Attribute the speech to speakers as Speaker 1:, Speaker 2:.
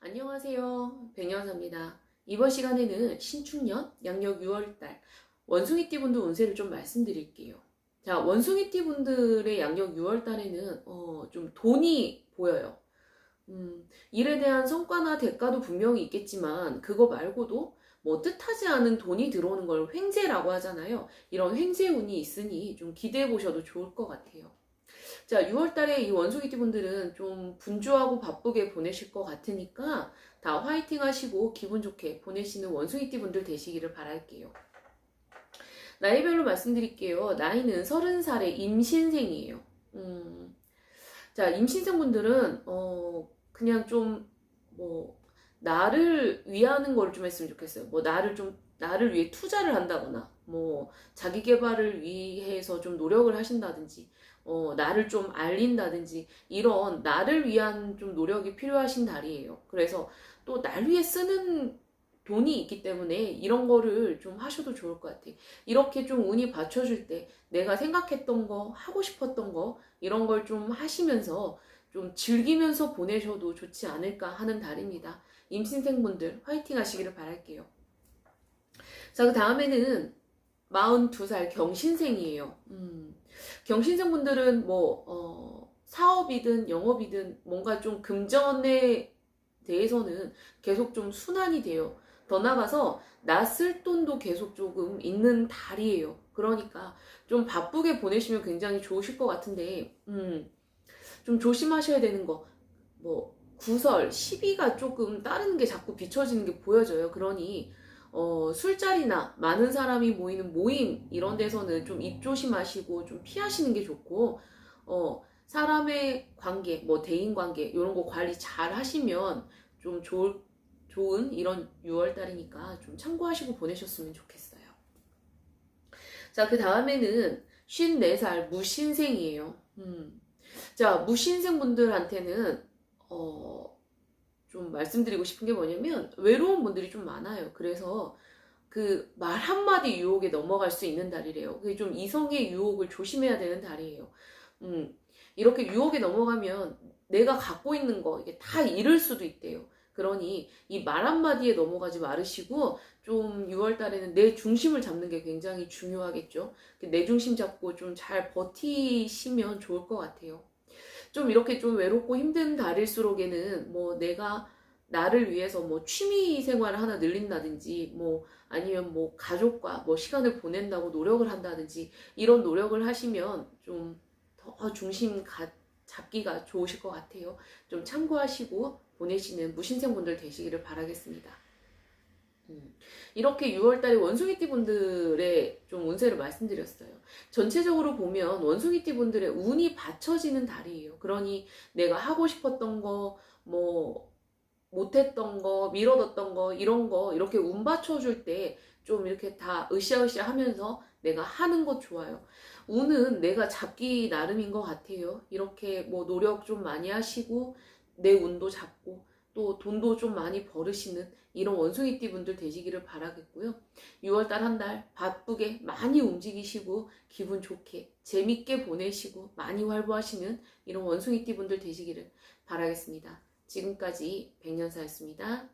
Speaker 1: 안녕하세요. 백년사입니다. 이번 시간에는 신축년 양력 6월달 원숭이띠 분들 운세를 좀 말씀드릴게요. 자, 원숭이띠 분들의 양력 6월달에는 어, 좀 돈이 보여요. 음, 일에 대한 성과나 대가도 분명히 있겠지만 그거 말고도 뭐 뜻하지 않은 돈이 들어오는 걸 횡재라고 하잖아요. 이런 횡재 운이 있으니 좀 기대해 보셔도 좋을 것 같아요. 자, 6월 달에 이 원숭이띠 분들은 좀 분주하고 바쁘게 보내실 것 같으니까 다 화이팅 하시고 기분 좋게 보내시는 원숭이띠 분들 되시기를 바랄게요. 나이별로 말씀드릴게요. 나이는 30살의 임신생이에요. 음, 자, 임신생 분들은, 어, 그냥 좀, 뭐, 나를 위하는 걸 좀 했으면 좋겠어요. 뭐, 나를 좀, 나를 위해 투자를 한다거나, 뭐, 자기 개발을 위해서 좀 노력을 하신다든지, 어, 나를 좀 알린다든지, 이런 나를 위한 좀 노력이 필요하신 달이에요. 그래서 또 날 위해 쓰는 돈이 있기 때문에 이런 거를 좀 하셔도 좋을 것 같아요. 이렇게 좀 운이 받쳐줄 때 내가 생각했던 거, 하고 싶었던 거, 이런 걸 좀 하시면서 좀 즐기면서 보내셔도 좋지 않을까 하는 달입니다. 임신생분들 화이팅 하시기를 바랄게요. 자, 그 다음에는 42살 경신생이에요. 음, 경신생 분들은 뭐, 어, 사업이든 영업이든 뭔가 좀 금전에 대해서는 계속 좀 순환이 돼요. 더 나가서 나쓸 돈도 계속 조금 있는 달이에요. 그러니까 좀 바쁘게 보내시면 굉장히 좋으실 것 같은데, 음, 좀 조심하셔야 되는 거, 뭐, 구설, 시비가 조금 다른 게 자꾸 비춰지는 게 보여져요. 그러니, 어, 술자리나 많은 사람이 모이는 모임, 이런 데서는 좀 입 조심하시고 좀 피하시는 게 좋고, 어, 사람의 관계, 뭐 대인 관계, 이런 거 관리 잘 하시면 좀 좋을 좋은 이런 6월 달이니까 좀 참고하시고 보내셨으면 좋겠어요. 자, 그 다음에는 54살 무신생이에요. 음. 자, 무신생 분들한테는, 어, 좀 말씀드리고 싶은 게 뭐냐면, 외로운 분들이 좀 많아요. 그래서 그 말 한마디 유혹에 넘어갈 수 있는 달이래요. 그게 좀 이성의 유혹을 조심해야 되는 달이에요. 음, 이렇게 유혹에 넘어가면 내가 갖고 있는 거, 이게 다 잃을 수도 있대요. 그러니 이 말 한마디에 넘어가지 말으시고 좀 6월 달에는 내 중심을 잡는 게 굉장히 중요하겠죠. 내 중심 잡고 좀 잘 버티시면 좋을 것 같아요. 좀 이렇게 좀 외롭고 힘든 달일수록에는 뭐 내가 나를 위해서 뭐 취미 생활을 하나 늘린다든지 뭐 아니면 뭐 가족과 뭐 시간을 보낸다고 노력을 한다든지 이런 노력을 하시면 좀 더 중심 가, 잡기가 좋으실 것 같아요. 좀 참고하시고 보내시는 무신생 분들 되시기를 바라겠습니다. 음, 이렇게 6월달에 원숭이띠 분들의 좀 운세를 말씀드렸어요. 전체적으로 보면 원숭이띠 분들의 운이 받쳐지는 달이에요. 그러니 내가 하고 싶었던 거, 뭐, 못했던 거, 미뤄뒀던 거, 이런 거, 이렇게 운 받쳐줄 때 좀 이렇게 다 으쌰으쌰 하면서 내가 하는 것 좋아요. 운은 내가 잡기 나름인 것 같아요. 이렇게 뭐 노력 좀 많이 하시고, 내 운도 잡고, 또 돈도 좀 많이 벌으시는 이런 원숭이띠 분들 되시기를 바라겠고요. 6월달 한 달 바쁘게 많이 움직이시고 기분 좋게 재밌게 보내시고 많이 활보하시는 이런 원숭이띠 분들 되시기를 바라겠습니다. 지금까지 백년사였습니다.